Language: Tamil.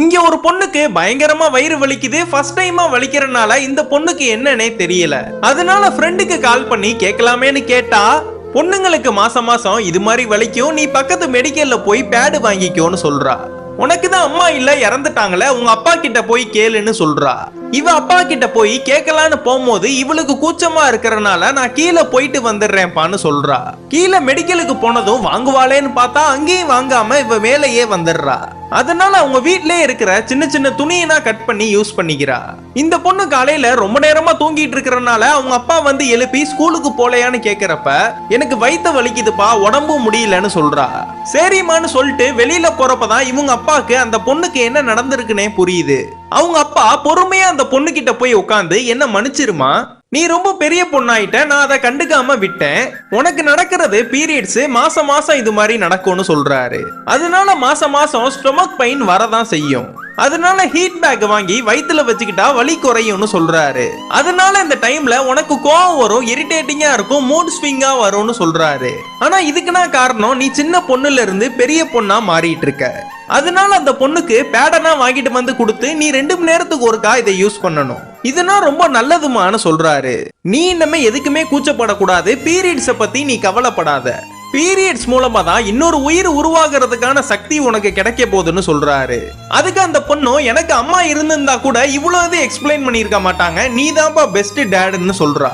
இங்க ஒரு பொண்ணுக்கு பயங்கரமா வயிறு வலிக்குது ஃபர்ஸ்ட் டைமா வலிக்கிறனால இந்த பொண்ணுக்கு என்னன்னே தெரியல. அதனால ஃப்ரெண்டுக்கு கால் பண்ணி கேட்கலாமேன்னு கேட்டா பொண்ணுங்களுக்கு மாசம் மாசம் இது மாதிரி வலிக்கும் நீ பக்கத்து மெடிக்கல்ல போய் பேடு வாங்கிக்கோன்னு சொல்றா. உனக்கு தான் அம்மா இல்ல இறந்துட்டாங்களே உங்க அப்பா கிட்ட போய் கேளுன்னு சொல்றா. இவ அப்பா கிட்ட போய் கேட்கலான்னு போகும்போது இவளுக்கு கூச்சமா இருக்கிறனால நான் கீழே போயிட்டு வந்துடுறேன்ப்பான்னு சொல்றா. கீழே மெடிக்கலுக்கு போனதும் வாங்குவாளேன்னு பார்த்தா அங்கேயும் வாங்காம இவ மேலேயே வந்துடுறா. அதனால அவங்க வீட்லயே இருக்கிற சின்ன சின்ன துணியெல்லாம் கட் பண்ணி யூஸ் பண்ணிக்கிறா. இந்த பொண்ணு காலையில ரொம்ப நேரமா தூங்கிட்டு இருக்கிறனால அவங்க அப்பா வந்து எழுப்பி ஸ்கூலுக்கு போலையான்னு கேக்குறப்ப எனக்கு வயித்த வலிக்குதுப்பா உடம்பு முடியலன்னு சொல்றா. சரிம்மான்னு சொல்லிட்டு வெளியில போறப்பதான் இவங்க அப்பாவுக்கு அந்த பொண்ணுக்கு என்ன நடந்திருக்குன்னே புரியுது. அவங்க அப்பா பொறுமையா அந்த பொண்ணு கிட்ட போய் உட்காந்து என்ன மன்னிச்சிருமா? நீ ரொம்ப பெரிய பொண்ணாயிட்ட நான் அதை கண்டுக்காம விட்டேன். உனக்கு நடக்கிறது பீரியட்ஸ் மாசம் மாசம் இது மாதிரி நடக்கும்னு சொல்றாரு. அதனால மாசம் மாசம் ஸ்டொமக் பெயின் வரதான் செய்யும். அதனால ஹீட் பேக் வாங்கி வயிற்றுல வச்சுக்கிட்டா வலி குறையும்னு சொல்றாரு. அதனால இந்த டைம்ல உனக்கு கோவம் வரும் இரிட்டேட்டிங்கா இருக்கும் மூட் ஸ்விங்கா வரும்னு சொல்றாரு. ஆனா இதுக்குனா காரணம் நீ சின்ன பொண்ணுல இருந்து பெரிய பொண்ணா மாறிட்டு இருக்க. அதனால அந்த பொண்ணுக்கு பேடனா வாங்கிட்டு வந்து கொடுத்து நீ ரெண்டு மணி நேரத்துக்கு ஒருக்கா இதை யூஸ் பண்ணணும். இதெல்லாம் ரொம்ப நல்லதுமான்னு சொல்றாரு. நீ இன்னமே எதுக்குமே கூச்சப்படக்கூடாது பீரியட்ஸை பத்தி நீ கவலைப்படாத. பீரியட்ஸ் மூலமா தான் இன்னொரு உயிர் உருவாகிறதுக்கான சக்தி உனக்கு கிடைக்க போகுதுன்னு சொல்றாரு. அதுக்கு அந்த பொண்ணும் எனக்கு அம்மா இருந்திருந்தா கூட இவ்வளவு எக்ஸ்பிளைன் பண்ணியிருக்க மாட்டாங்க. நீ தான்ப்பா பெஸ்ட் டேடுன்னு சொல்றா.